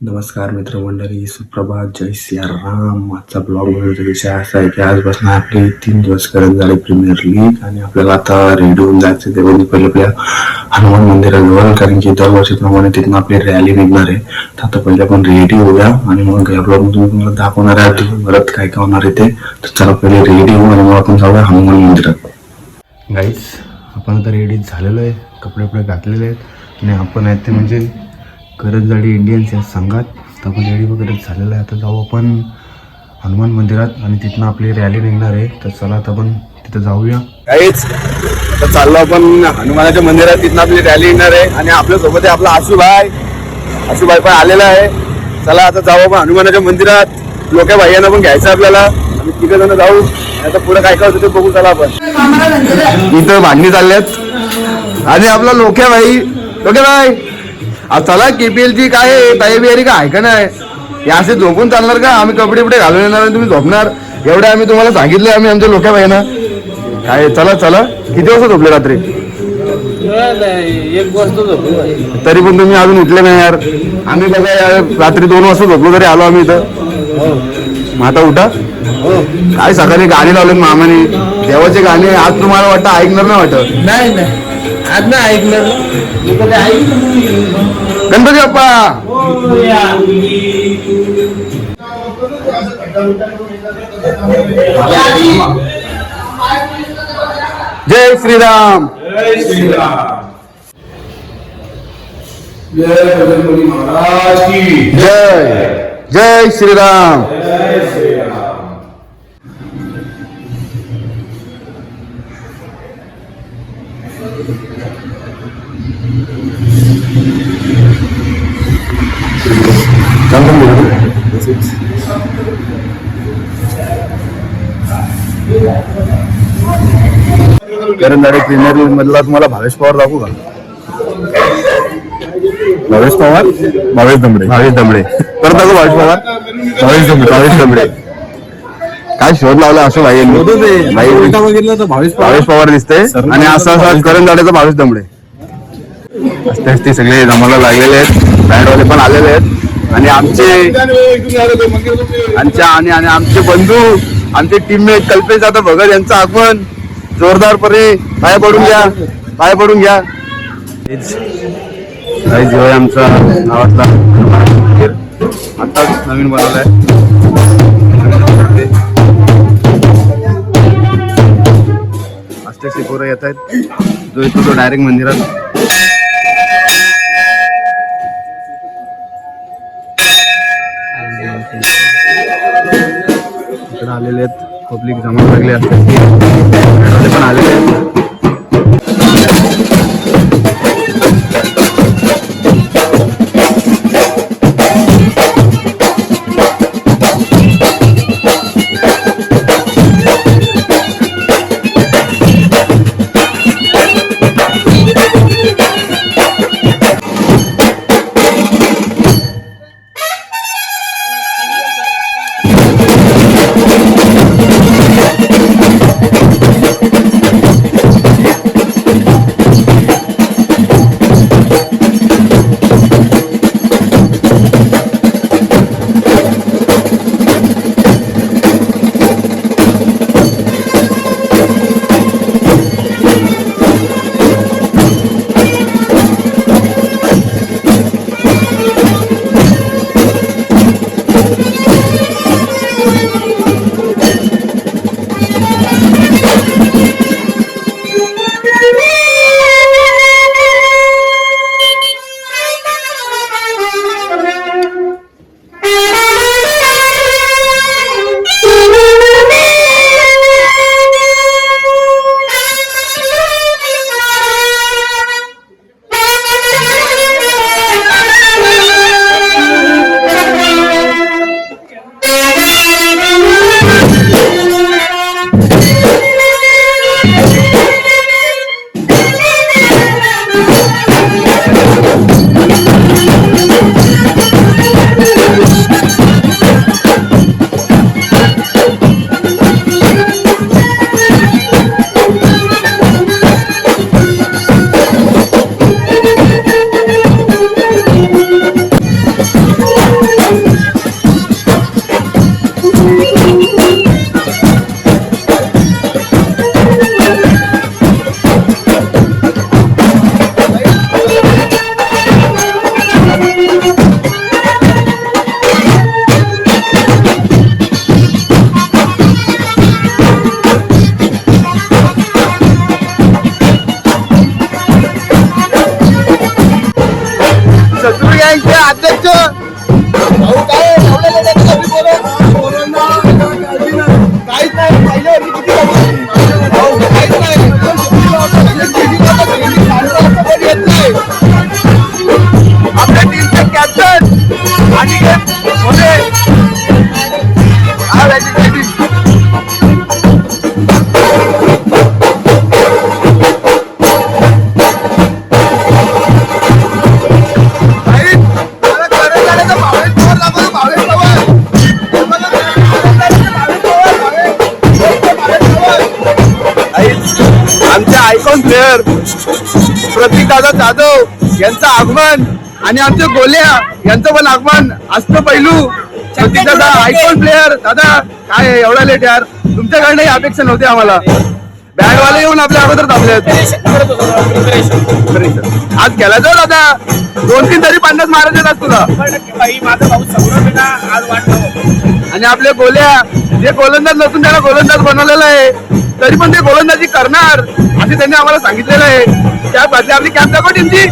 नमस्कार मित्रमंडळी सुप्रभात. जय सियाराम. आजचा ब्लॉग बनवण्याचा विषय असा आहे की आजपासून आपली तीन दिवस करत झाले प्रीमियर लीग आणि आपल्याला आता रेडी होऊन जायचं ते म्हणजे पहिले आपल्या हनुमान मंदिराजवळ कारण की दरवर्षीप्रमाणे तिथून आपली रॅली निघणार आहे. तर आता पहिले आपण रेडी होऊया आणि मग या ब्लॉग मधून तुम्हाला दाखवणार आहे. दिवसभरात काय काय होणार आहे ते. तर चला पहिले रेडी होऊ आणि मग आपण जाऊया हनुमान मंदिरात. गाईज आपण आता रेडी झालेलो आहे. कपडे वपडे घातलेले आहेत. आणि आपण आहेत ते म्हणजे करंजवाडी इंडियन्स या संघात तर आपण वगैरे झालेलं आहे. आता जाऊ आपण हनुमान मंदिरात आणि तिथनं आपली रॅली निघणार आहे. तर चला आता आपण तिथं जाऊया. काहीच आता चाललो आपण हनुमानाच्या मंदिरात. तिथनं आपली रॅली येणार आहे. आणि आपल्यासोबत आहे आपला आशूभाई आशूभाई पण आलेला आहे. चला आता जाऊ आपण हनुमानाच्या मंदिरात. लोक भाईयांना पण घ्यायचं आपल्याला. आम्ही तिघ जण जाऊ. आता पुढे काय काय होतं ते बघू चला आपण. इथं भांडणी चालल्यात आणि आपला लोक्या भाई. लोक्या भाई. चला केपीएल ची काय आहे, ताई बिहारी का आहे? का नाही हे असे झोपून चालणार का? आम्ही कपडे बिपडे घालून येणार आणि तुम्ही झोपणार? एवढे आम्ही तुम्हाला सांगितले आम्ही आमच्या लोक्या भाईना काय चला चला. किती वाजता झोपले रात्री? एक वाजता झोपलो तरी पण तुम्ही अजून उठले नाही यार. आम्ही बघा यार रात्री दोन वाजता झोपलो तरी आलो आम्ही इथं. मग आता उठा. काय सकाळी गाणी लावलेत मामाने. देवाचे गाणे आज तुम्हाला वाटतं ऐकणार नाही वाटत. नाही नाही. आज नाही ऐकणार गणपती बाप्पा. जय श्रीराम. जय जय श्रीराम. करंदाडे लीग मधला तुम्हाला भावेश पवार दाखवू का? भावेश पवार? भावेश दमडे. भावेश दमडे. परत दाखवू भावेश पवार? भावेश दमडे. भावेश दमडे. काय शोध लावला असं भाई भाई बघितलं तर भावेश भावेश पवार दिसते आणि असं असं करंदाड्याचा भावेश दमडे. असते असते सगळे जमाला लागलेले आहेत. बँडवाले पण आलेले आहेत. आणि आमचे आमच्या आणि आणि आमचे बंधू आमचे टीममेट कल्पेश जाधव भगत यांचं आगमन. जोरदारपणे पाय पडून घ्या. पाय पडून घ्या. हेच काही आमचा गावातला हनुमान आताच नवीन बनवलाय. असते पोरं येत आहेत जो इथं तो डायरेक्ट मंदिरात. इकडे आलेले आहेत. पब्लिक जमा लागले असतात पण आलेले आहेत. दादा जाधव यांचं आगमन आणि आमचे गोल्या यांचं पण आगमन. असतं पैलू. दादा आयकॉन प्लेअर दादा काय एवढा लेट यार. तुमच्याकडनं ही अपेक्षा नव्हती आम्हाला. बँडवाले येऊन आपल्या अगोदर थांबलेत आज गेला जाऊ दादा. दोन तीन तरी पन्नास मारायचे तुला. आज वाटलं. आणि आपले गोल्या. जे गोलंदाज नसून त्याला गोलंदाज बनवलेलं आहे तरी पण ते गोलंदाजी करणार असे त्यांनी आम्हाला सांगितलेलं आहे. त्या बदली आपली कॅप दाखव टीमची.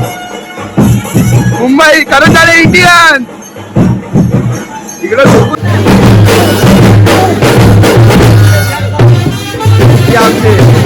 मुंबई करंजाळे इंडियन. इकडं झोपून- आमचे.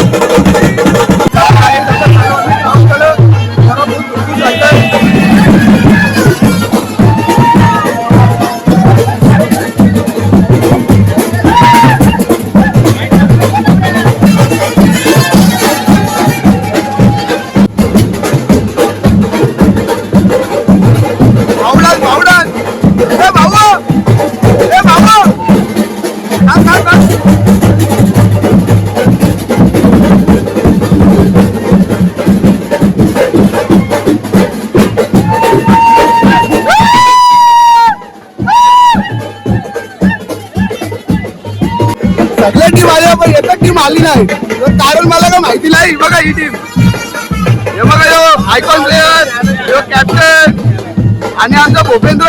आली नाही. कारण मला का माहिती नाही. बघा ही टीम हे बघा yo icon player yo captain आणि आमचा भूपेंद्र.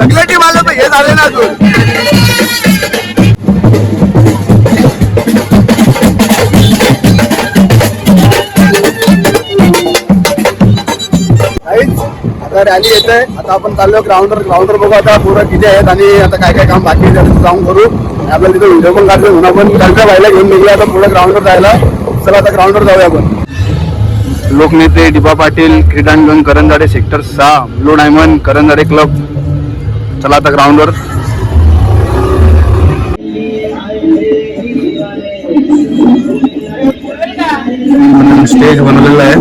सगळे टीम आले तर हे झाले ना अजून. आता रॅली येत आहे आता आपण चाललो ग्राउंडवर ग्राउंडवर बघू आता पूर्ण किती आहेत आणि आता काय काय काम बाकी जाऊन करू आपण आपल्याला तिथे व्हिडिओ पण काढतो म्हणून आपण त्यांच्या बाईला घेऊन निघूया. आता पुढे ग्राउंडवर जायला. चला आता ग्राउंडवर जाऊया आपण. लोकनेते डिबा पाटील क्रीडांगण करंजाडे सेक्टर सहा ब्लू डायमंड करंजाडे क्लब. चला आता ग्राउंडवर स्टेज बनवलेलं आहे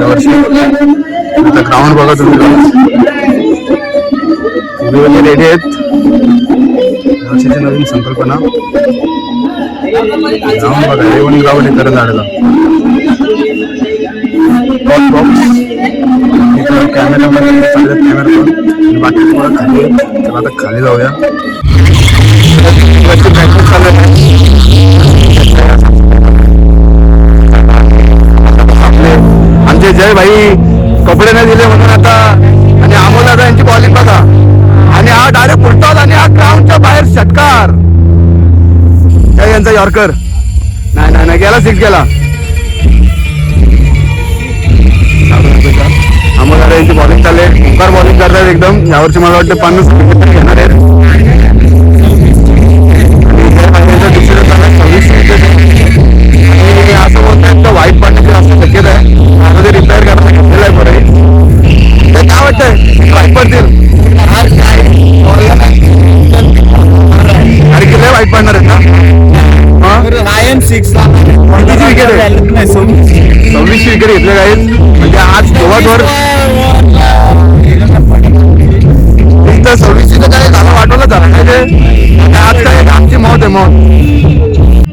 यावर्षी आता ग्राउंड बघा तुम्ही. रेडी आहेत. यावर्षीची नवीन संकल्पना जाऊन बघा. रेवणी ग्राउंड आहे करंजाडेला कॅमेरामध्ये कॅमेरा पण. बाकी थोडं खाली. आहे. आता खाली जाऊया. आमचे जय भाई कपडे नाही दिले म्हणून आता आणि अमोल दादा यांची बॉलिंग बघा. आणि हा डायरेक्ट फुटतात आणि हा ग्राउंडच्या बाहेर षटकार. जय यांचा यॉर्कर नाही नाही नाही गेला सिक्स गेला. आम्हाला यांची बॉलिंग चालले ओंकार बॉलिंग करतात एकदम. यावरची मला वाटतं पन्नास विकेट घेणार आहेत. आहे. असं बोलतात वाईट पाण्याची असं शक्यता आहे. माझं ते रिपेअर करायला घेतलेलं आहे बरं काय वाटतंय? वाईट पडतील. अरे किती वाईट पडणार आहेत ना? हा? सिक्स किती विकेट आहे सव्वीस विकेट घेतले आहेत म्हणजे आज दोघांवर तर सव्वीस विकेट काय झालं वाटवलं झालं नाही ते. आज काय आमची मौत आहे मौत.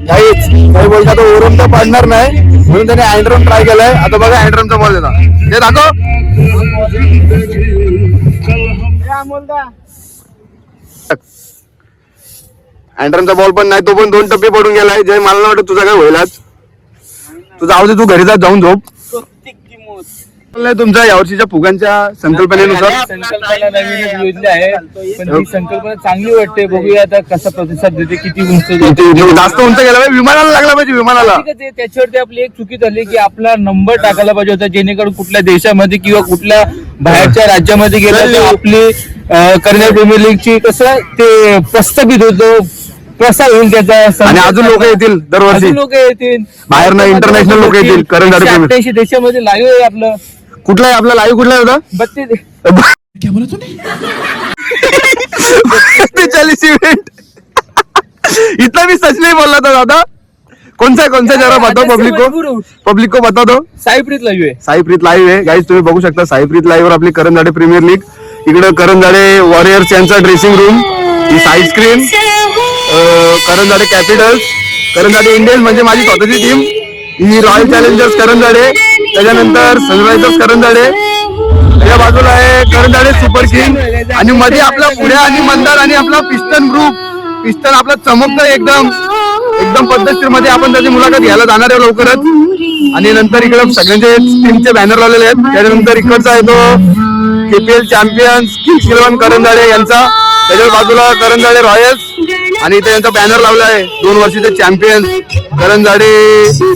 काहीच काही बोलता तो ओरम तर पडणार नाही. म्हणून त्याने अँड्रम ट्राय केलाय. आता बघा अँड्रमचा बॉल देता ते दाखव. अँड्रमचा बॉल पण नाही तो पण दोन टप्पे पडून गेलाय. जय मला नाही वाटत तुझा काय होईल आज. तू जाऊ दे तू घरी जा जाऊन झोप. तुमच्या यावर्षीच्या फुगांच्या संकल्पनेनुसार. संकल्पना नवीनच योजली आहे पण ही संकल्पना चांगली वाटते. बघूया आता कसा प्रतिसाद देते किती उंच जाते. जास्त उंच गेला पाहिजे विमानाला लागला पाहिजे विमानाला. आहे, त्याच्यावरती आपली एक चुकी झाली की आपला नंबर टाकायला पाहिजे होता जेणेकरून कुठल्या देशामध्ये किंवा कुठल्या बाहेरच्या राज्यामध्ये गेलं तर आपली करणार प्रीमियर लीगची कसं ते प्रस्थापित होतो प्रसार होईल त्याचा आणि अजून लोक येतील दरवर्षी? लोक येतील. बाहेरनं international लोकं येतील, करंट. अठ्ठ्याऐंशी देशामध्ये लाईव्ह आहे आपलं. कुठला आहे आपला लाईव्ह कुठला होता बत्तीस चालीस इव्हेंट इतना भी सच नहीं बोल रहा था दादा. कौन सा है कौन सा है जरा बताओ पब्लिक को पब्लिक को बता दो साईप्रीत लाईव्ह आहे. साई प्रीत लाईव्ह आहे. गाईज तुम्ही बघू शकता साई प्रीत लाईव्ह वर आपली करंजाडे प्रीमियर लीग इकडे करंजाडे वॉरियर्स यांचा ड्रेसिंग रूम ही side screen Karanjade Capitals Karanjade Indians म्हणजे माझी स्वतःची टीम ही रॉयल चॅलेंजर्स करंजाडे त्याच्यानंतर सनरायझर्स करंजाडे या बाजूला आहे करंजाडे सुपर किंग आणि मध्ये आपला पुढे आणि मंदार आणि आपला पिस्टन ग्रुप पिस्टन आपला चमकतं एकदम. एकदम पद्धतशीरमध्ये आपण त्याची मुलाखत घ्यायला जाणार आहे लवकरच. आणि नंतर इकडे सगळ्यांचे टीमचे बॅनर लावलेले आहेत. त्याच्यानंतर इकडचा आहे तो KPL Champions Kings Eleven Karanjade यांचा. त्याच्या बाजूला करंजाडे रॉयल्स आणि इथे यांचा बॅनर लावला आहे दोन वर्षीचे चॅम्पियन्स करंजाडे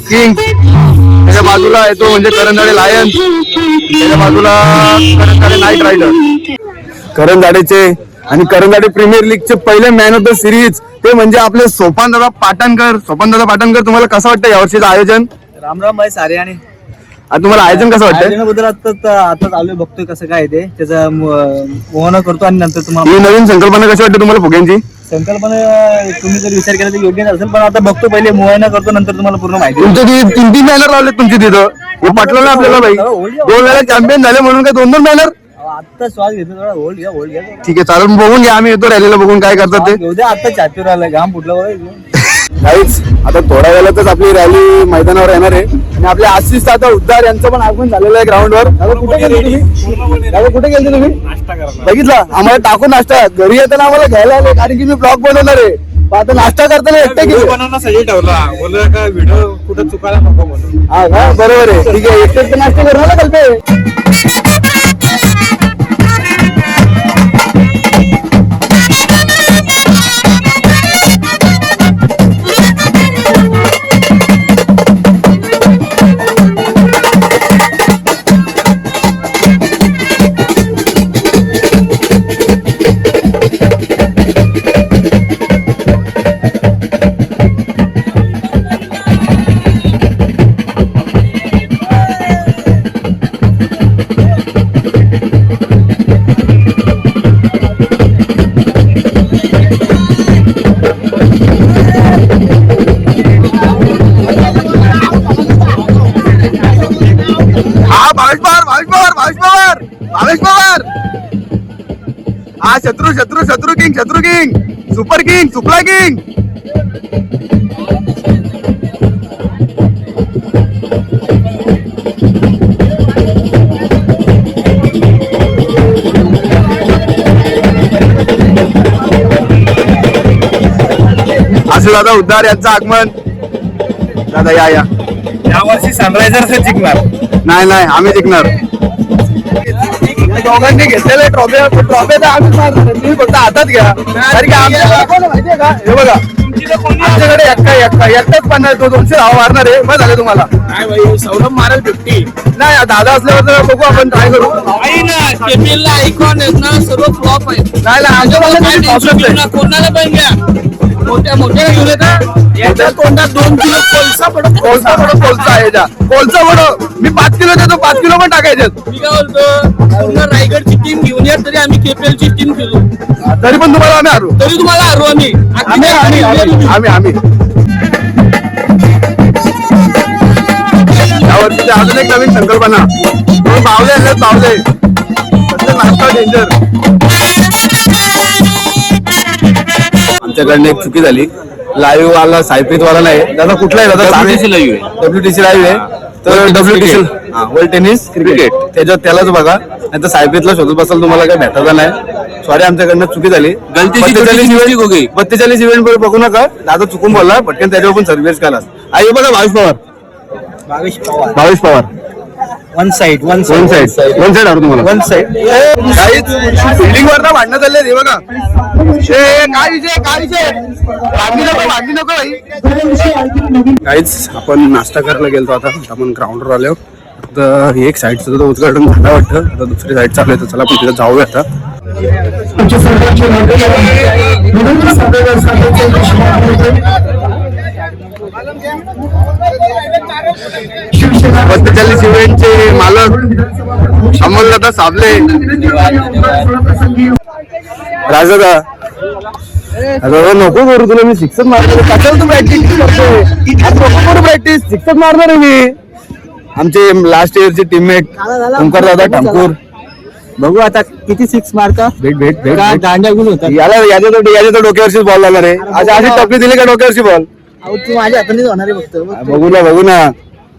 किंग्स त्याच्या बाजूला येतो म्हणजे करंजाडे लायन्स त्याच्या बाजूला करंजाडे नाईट रायडर करंजाडेचे आणि करंजाडे प्रीमियर लीगचे पहिले मॅन ऑफ द सिरीज ते म्हणजे आपले सोपान दादा पाटणकर. सोपान दादा पाटणकर तुम्हाला कसं वाटतं यावर्षीचं आयोजन? राम राम भाई सारे आणि तुम्हाला आयोजन कसं वाटतं आयोजनाबद्दल आता आता चालू बघतोय कसं काय ते. त्याचा मोहन करतो आणि नंतर तुम्हाला ही नवीन संकल्पना कशी वाटते तुम्हाला फुग्यांची? संकल्पना तुम्ही जर विचार केला तर असेल पण आता बघतो पहिले करतो नंतर तुम्हाला पूर्ण माहिती तुमचे ती तीन तीन बॅनर लावले तुमची तिथं. पटलं ना आपल्याला बाई. दोन वेळा चॅम्पियन झाले म्हणून काय दोन दोन बॅनर आता श्वास घेतो थोडा होल्ड घ्या होल्ड घ्या ठीक आहे चालेल बघून घ्या आम्ही येतो रॅलीला बघून काय करतात ते. घेऊ द्या आता चातुर आलाय घाम फुटला बघा काहीच. आता थोड्या वेळातच आपली रॅली मैदानावर येणार आहे. आणि आपले आशिष दादा उद्धार यांचं पण आगमन झालेलं आहे ग्राउंडवर दादा कुठे गेले तुम्ही? दादा कुठे गेले तुम्ही? बघितला? आम्हाला टाकून नाश्ता. घरी येताना आम्हाला घ्यायला आले कारण की मी ब्लॉग बनवणार आहे. पण आता नाश्ता करताना एकटे गेले. बनवण्यासाठी ठेवला बोललं का व्हिडिओ कुठं चुकायला नको म्हणून. हा का? बरोबर आहे. ठीक आहे एकटे नाश्ता करू भावेश पवार भावेश पवार भावेश पवार हा शत्रू शत्रू शत्रू किंग शत्रू king. Super king super king. असं दादा उद्धार यांचं आगमन. दादा या या. यावर्षी सनरायझर्स जिंकणार. नाही नाही आम्ही जिंकणार. दोघांनी घेतलेले ट्रॉफी ट्रॉफी तर मारणार तुम्ही फक्त हातात घ्या. कारण की आहे माहितीये का? हे बघा. आमच्याकडे एक्का एक्का एकटाच पन्नास तो दोनशे धावा मारणार आहे. बस झाले तुम्हाला. सौरभ मारेल फिफ्टी नाही दादा असल्यावर बघू आपण ट्राय करू. ना केपीएल ला आयकॉन आहेत ना सर्व फ्लॉप आहेत. नाही नाही आमच्या नाही. कोणाला पण घ्या. मोठ्या मोठ्या घेऊन येतात याच्या तोंडात दोन किलो कोळसा पडत कोलसा आहे ज्या कोलसा पडो मी पाच किलो देतो पाच किलो पण टाकायचे मी काय बोलतो? पूर्ण रायगडची टीम घेऊन या तरी आम्ही केपीएल ची टीम खेळू. तरी पण तुम्हाला आम्ही हारू. तरी तुम्हाला हरवू आम्ही. आम्ही आम्ही आम्ही आम्ही आम्ही. यावर्षीची अजून एक नवीन संकल्पना. दोन बावले आहेत बावले. नाश्ता डेंजर आमच्याकडनं एक चुकी झाली. लाईव्ह आला सायप्रीत वाला नाही. दादा कुठला आहे दादा? WTC live आहे. डब्ल्यूटीसी लाईव्ह आहे. तर डब्ल्यूटीसी वर्ल्ड टेनिस क्रिकेट त्याच्यात त्यालाच बघा. नाही तर सायप्रीतला शोधत बसाल तुम्हाला काही भेटायला नाही. सॉरी आमच्याकडनं चुकी झाली. हो. बत्तेचाळीस इव्हेंट बघू नका. दादा चुकून बोलला. पटकन त्याच्यावर पण सर्व्हिस करा. आई बघा Bhavesh Pawar. Bhavesh Pawar. Bhavesh Pawar. One side one one side one side हरतो तुम्हाला? वन साइड काहीच बिल्डिंग वर ना भांडणं चालले हे बघा. ए, काय विषय काय विषय भांडी नको भांडी नको भाई काहीच आपण नाश्ता करायला गेलतो आता. आता आपण ग्राउंडवर आलो. तर एक साईडचं तर उद्घाटन झालं वाटतं. आता दुसरी साईड चालू आहे तर चला आपण तिथे जाऊया आता. पंचेचाळीस इव्हेंटचे मालक अमोलदादा साबले. राजादा अरे नको करू तुला मी शिक्षक मारणार कशाला तू प्रॅक्टिस करतोय? आज नको करू प्रॅक्टिस शिक्षक मारणार आहे मी. आमचे लास्ट इयरचे टीममेट ओंकार दादा ठाकूर. बघू आता किती सिक्स मार्क भेट भेट भेट का भेट. दांड्या गुण होतात? याला याच्या तर याच्या तर डोक्यावरचीच बॉल लागणार आहे. आज अशी टपली दिली का डोक्यावरची बॉल अहो, तू माझ्या हातानेच होणार आहे फक्त. बघू ना बघू ना.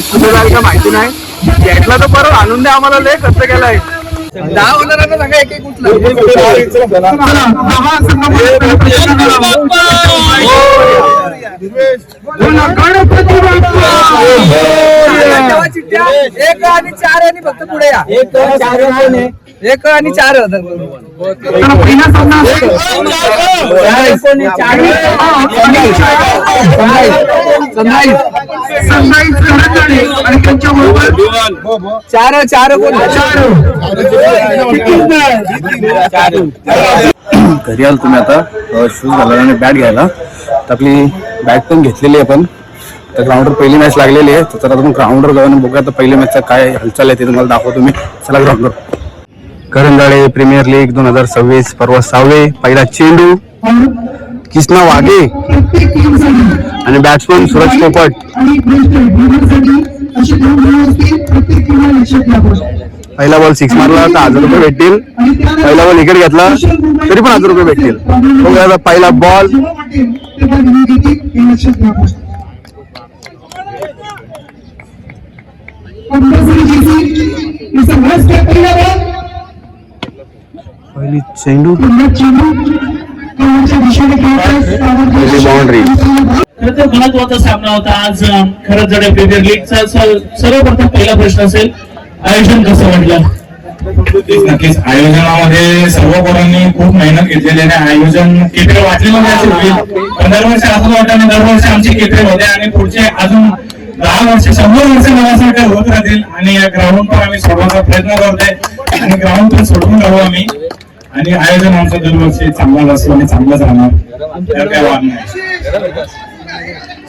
नाही तुझं झालं का माहिती नाही. घेतला तर बरं आणून द्या आम्हाला लय खर्च केलाय. दहा होणार सांगा एक एक उचला. गणपती बाप्पा. एक आणि चार आणि फक्त पुढे या. एक चार एक आणि चार आणि त्यांच्याबरोबर चार. चार. कोण घरी आलो तुम्ही आता. शूज घालायला आणि बॅट घ्यायला. तर आपली बॅट पण घेतलेली आहे आपण तर ग्राउंडवर पहिली मॅच लागलेली आहे. तर चला आपण ग्राउंडवर जाऊन बघूया तर पहिल्या मॅचचा काय हालचाल आहे ते तुम्हाला दाखवतो मी. चला ग्राउंडवर करंजाळे प्रीमियर लीग दोन हजार सव्वीस परवा सहावे पहिला चेंडू. किसना वाघे. आणि बॅट्समन सूरज पोपट. पहिला बॉल सिक्स मारला तर हजार रुपये भेटतील. पहिला बॉल विकेट घेतला तरी पण हजार रुपये भेटतील. पहिला बॉल पहिली चेंडू. बाउंड्री महत्त्वाचा सामना होता आज खरंच जर प्रीमियर लीगचा स- सर्वप्रथम पहिला प्रश्न असेल आयोजन कसं म्हटलं? नक्कीच नक्कीच आयोजनामध्ये सर्व पोरांनी खूप मेहनत घेतलेली आहे. आयोजन केपेल वाटलेलं म्हणजे होईल पण दरवर्षी असं वाटतं दरवर्षी आमचे केपेल होते आणि पुढचे अजून दहा वर्ष शंभर वर्ष नवासारखे होत राहतील. आणि या ग्राउंड पण आम्ही सोडवायचा प्रयत्न करतोय. आणि ग्राउंड पण सोडून राहू आम्ही. आणि आयोजन आमचं दरवर्षी चांगलं असतो आणि चांगलंच राहणार. काही काय वाद नाही.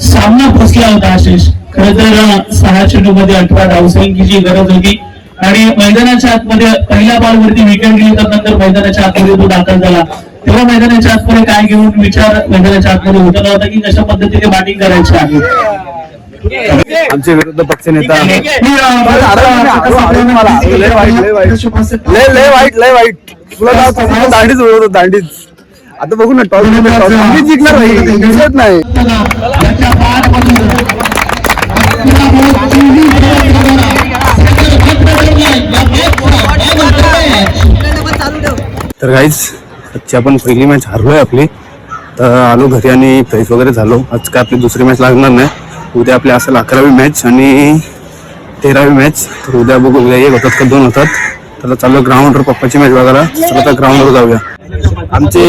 सामना फसला होता आशिष. खरं तर सहा चेंडू मध्ये अठरा धावसंख्येची गरज होती. आणि मैदानाच्या आतमध्ये पहिल्या बॉल वरती विकेट गेली तर नंतर मैदानाच्या आतमध्ये तो दाखल झाला. तेव्हा मैदानाच्या आतमध्ये काय घेऊन विचार मैदानाच्या आतमध्ये होता नव्हता की कशा पद्धतीने बॅटिंग करायची आहे? आमचे विरुद्ध पक्ष नेता लय वाईट लय वाईट. तुला दांडीच दांडीच. आता बघू ना टॉस टॉस जिंकणार नाही दिसत नाही त्याच्या पायापासून तर काहीच आजची आपण पहिली मॅच हरलोय आपली. तर आलो घरी आणि फ्रेश वगैरे झालो. आज काय आपली दुसरी मॅच लागणार नाही. उद्या आपली असेल अकरावी मॅच आणि तेरावी मॅच तर उद्या बघू उद्या एक होतात का दोन होतात. तर चाललो ग्राउंडवर पप्पाची मॅच बघायला. चला आता ग्राउंडवर जाऊया. आमचे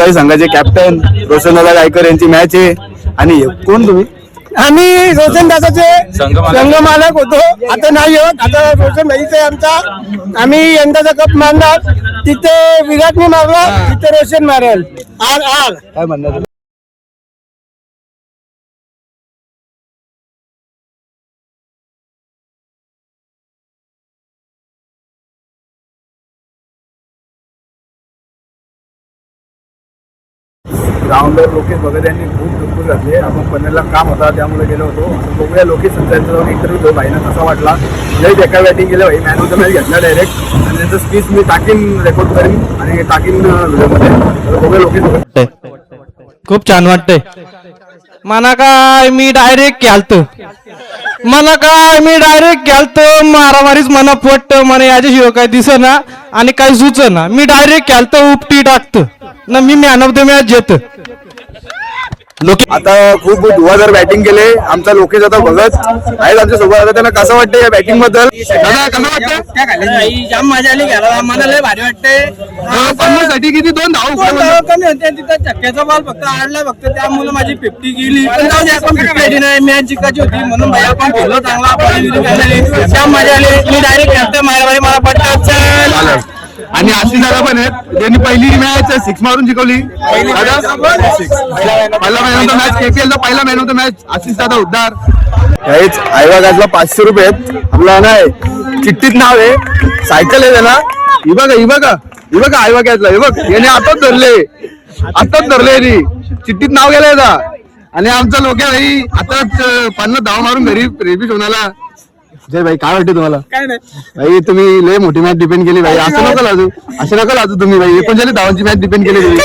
आहे संघाचे कॅप्टन रोशनदादा गायकर यांची मॅच आहे. आणि कोण तुम्ही? आम्ही रोशन दादाचे संघ मालक होतो. आता नाही होत. आता रोशन भाईचे आमचा. आम्ही यंदाचा कप मारणार. तिथे विराटने मारला. तिथे रोशन मारेल. R R. काय म्हणणार ग्राउंडवर लोकेश वगैरे यांनी खूप घातले आपण पनवेलला काम होता त्यामुळे गेलो होतो. बघूया लोकेश त्यांचा जाऊन इंटरव्ह्यू घेऊ भाईना कसा वाटला. लई एका बॅटिंग केलं भाई. मॅन ऑफ द मॅच घेतला डायरेक्ट आणि त्यांचं स्पीच मी टाकीन रेकॉर्ड करीन. आणि टाकीन व्हिडिओमध्ये बघूया लोकेश खूप छान वाटतंय. मला काय मी डायरेक्ट घालतो मला काय मी डायरेक्ट घालतो मारामारीच मना पटत मला याच्याशिवाय काय दिसना. आणि काही सुचना मी डायरेक्ट घालतो उपटी टाकतो. ना मी मॅन ऑफ द मॅच घेतो आता खूप धुवाधार बॅटिंग केले आमचा लोकेश आता बघत आहेत आमच्यासोबत. आता त्यांना कसं वाटतं या बॅटिंगबद्दल? दादा, कसं वाटतं जाम मजा आली घ्यायला मला लय भारी वाटते साठी किती? दोन धाव कमी होते. तिथं चक्क्याचा बॉल फक्त आडला फक्त. त्यामुळे माझी फिफ्टी गेली. पण जाऊ दे आपण फिफ्टी नाही. मॅच जिंकायची होती म्हणून भाई आपण खेळलो चांगला. जाम मजा आली. मी डायरेक्ट खेळतोय. माझ्या भाई मला चल. आणि आशिष दादा पण आहेत त्यांनी पहिली मॅच सिक्स मारून जिंकवली. दादा? पहिला man of the match KPL चा पहिला man of the match Ashish दादा उद्धार. हेच आईबागातला पाचशे रुपये आपला नाही चिठ्ठीत नाव आहे सायकल आहे त्याला. ही बघा ही बघा ही बघा आईबागातला हे बघ याने आताच धरले. आताच धरले यांनी. चिठ्ठीत नाव गेलं याचा आणि आमचा लोक अं, पन्नास धाव मारून घरी रेबी होण्याला जय भाई काय वाटते तुम्हाला? काय नाही. भाई तुम्ही लय मोठी मॅच डिपेंड केली भाई. असं नको लाजू. असं नको लाजू तुम्ही भाई. एकोणचाळीस धावांची मॅच डिपेंड केली तुम्ही.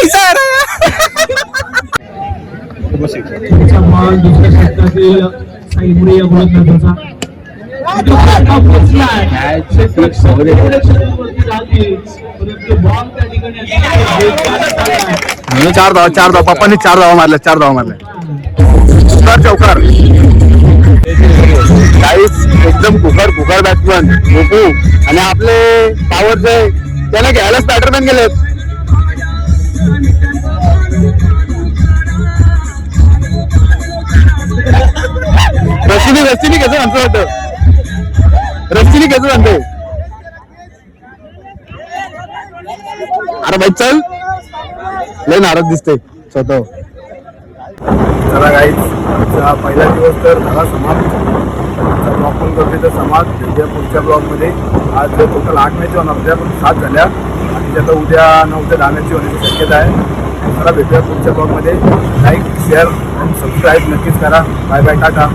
त्याचा बॉल दुसऱ्या षटकातील साईमुळे या गोलंदाजाचा तो फटका पोचलाय. एवढ्या क्षेत्रावरती जाते, परंतु बॉल त्या ठिकाणी अतिशय चार धावा चार धावा. पप्पांनी चार धावा मारल्या चार धावा मारल्या. चौकार चौकार. काहीच एकदम कुकर कुकर बॅट्समन गोकू आणि आपले पॉवरचे त्याला घ्यायलाच बॅटरमॅन गेलेत. रस्तीने रस्तीने कसं म्हणतो वाटत. रस्तीने कसं म्हणतो. अरे भाई चल. लय नाराज दिसते स्वतः. चला गाईच पहिला दिवस तर झाला समाप्त. आपण ब्लॉग पण तर उद्या पुढच्या ब्लॉगमध्ये आज टोटल आठ मॅच होणार होत्या पण सात झाल्या. आणि त्यात उद्या नऊ ते दहा मॅच होण्याची शक्यता आहे. मला भेटूया पुढच्या ब्लॉगमध्ये. लाईक शेअर आणि सबस्क्राईब नक्कीच करा. Bye bye tata.